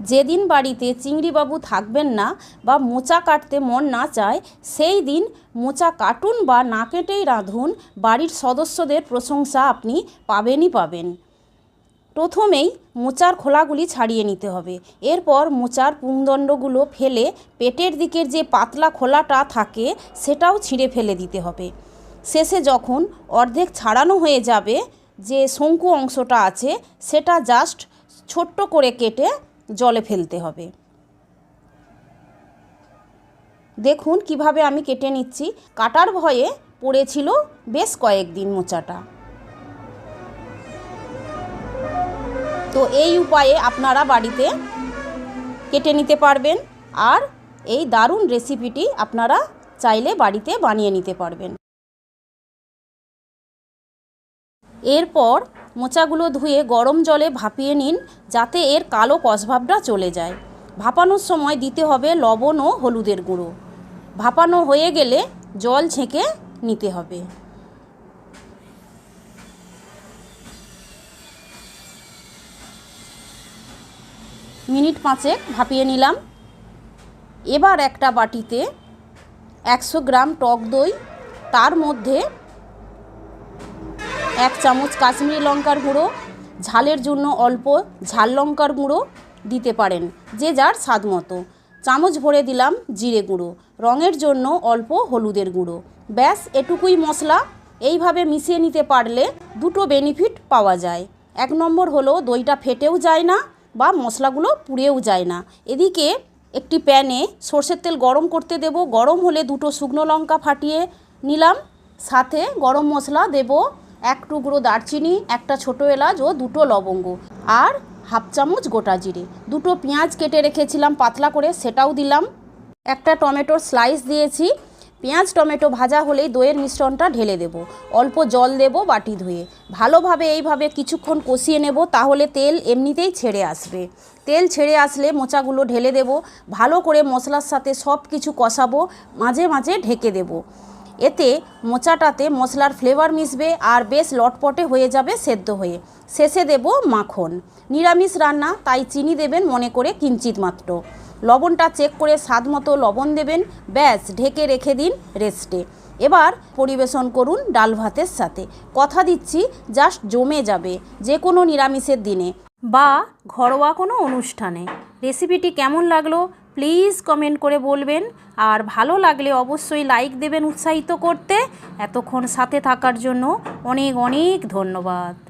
যেদিন বাড়িতে চিংড়িবাবু থাকবেন না বা মোচা কাটতে মন না চায়, সেই দিন মোচা কাটুন বা না কেটেই রাঁধুন, বাড়ির সদস্যদের প্রশংসা আপনি পাবেনই পাবেন। প্রথমেই মোচার খোলাগুলি ছাড়িয়ে নিতে হবে। এরপর মোচার পুংদণ্ডগুলো ফেলে পেটের দিকের যে পাতলা খোলাটা থাকে, সেটাও ছিঁড়ে ফেলে দিতে হবে। শেষে যখন অর্ধেক ছাড়ানো হয়ে যাবে, যে শঙ্কু অংশটা আছে, সেটা জাস্ট ছোট্ট করে কেটে জলে ফেলতে হবে। দেখুন কীভাবে আমি কেটে নিচ্ছি। কাটার ভয়ে পড়েছিল বেশ কয়েকদিন মোচাটা। তো এই উপায়ে আপনারা বাড়িতে কেটে নিতে পারবেন আর এই দারুণ রেসিপিটি আপনারা চাইলে বাড়িতে বানিয়ে নিতে পারবেন। এরপর মোচাগুলো ধুয়ে গরম জলে ভাপিয়ে নিন যাতে এর কালো কষভাবটা চলে যায়। ভাপানোর সময় দিতে হবে লবণ ও হলুদের গুঁড়ো। ভাপানো হয়ে গেলে জল ছেঁকে নিতে হবে। মিনিট পাঁচেক ভাপিয়ে নিলাম। এবার একটা বাটিতে একশো গ্রাম টক দই, তার মধ্যে এক চামচ কাশ্মীরি লঙ্কার গুঁড়ো, ঝালের জন্য অল্প ঝাল লঙ্কার গুঁড়ো দিতে পারেন, যে যার স্বাদ মতো। চামচ ভরে দিলাম জিরে গুঁড়ো, রঙের জন্য অল্প হলুদের গুঁড়ো। ব্যাস, এটুকুই মশলা। এইভাবে মিশিয়ে নিতে পারলে দুটো বেনিফিট পাওয়া যায়। এক নম্বর হলো, দইটা ফেটেও যায় না বা মশলাগুলো পুড়েও যায় না। এদিকে একটি প্যানে সর্ষের তেল গরম করতে দেব। গরম হলে দুটো শুকনো লঙ্কা ফাটিয়ে নিলাম। সাথে গরম মশলা দেব। এক টুকরো দারচিনি, একটা ছোটো এলাচ ও দুটো লবঙ্গ আর হাফ চামচ গোটা জিরে। দুটো পেঁয়াজ কেটে রেখেছিলাম পাতলা করে, সেটাও দিলাম। একটা টমেটোর স্লাইস দিয়েছি। পেঁয়াজ টমেটো ভাজা হলেই দইয়ের মিশ্রণটা ঢেলে দেব। অল্প জল দেব বাটি ধুয়ে। ভালোভাবে এইভাবে কিছুক্ষণ কষিয়ে নেব, তাহলে তেল এমনিতেই ছেড়ে আসবে। তেল ছেড়ে আসলে মোচাগুলো ঢেলে দেব। ভালো করে মশলার সাথে সব কিছু কষাবো, মাঝে মাঝে ঢেকে দেব। এতে মোচাটাতে মশলার ফ্লেভার মিশবে আর বেশ লটপটে হয়ে যাবে সেদ্ধ হয়ে। শেষে দেব মাখন। নিরামিষ রান্না, তাই চিনি দেবেন মনে করে কিঞ্চিত মাত্র। লবণটা চেক করে স্বাদ মতো লবণ দেবেন। ব্যাস, ঢেকে রেখে দিন রেস্টে এবার পরিবেশন করুন ডাল ভাতের সাথে। কথা দিচ্ছি জাস্ট জমে যাবে যে কোনো নিরামিষের দিনে। বা ঘরোয়া কোনো অনুষ্ঠানে। রেসিপিটি কেমন লাগল? প্লিজ কমেন্ট করে বলবেন। আর ভালো লাগলে অবশ্যই লাইক দেবেন উৎসাহিত করতে। এতক্ষণ সাথে থাকার জন্য অনেক অনেক ধন্যবাদ।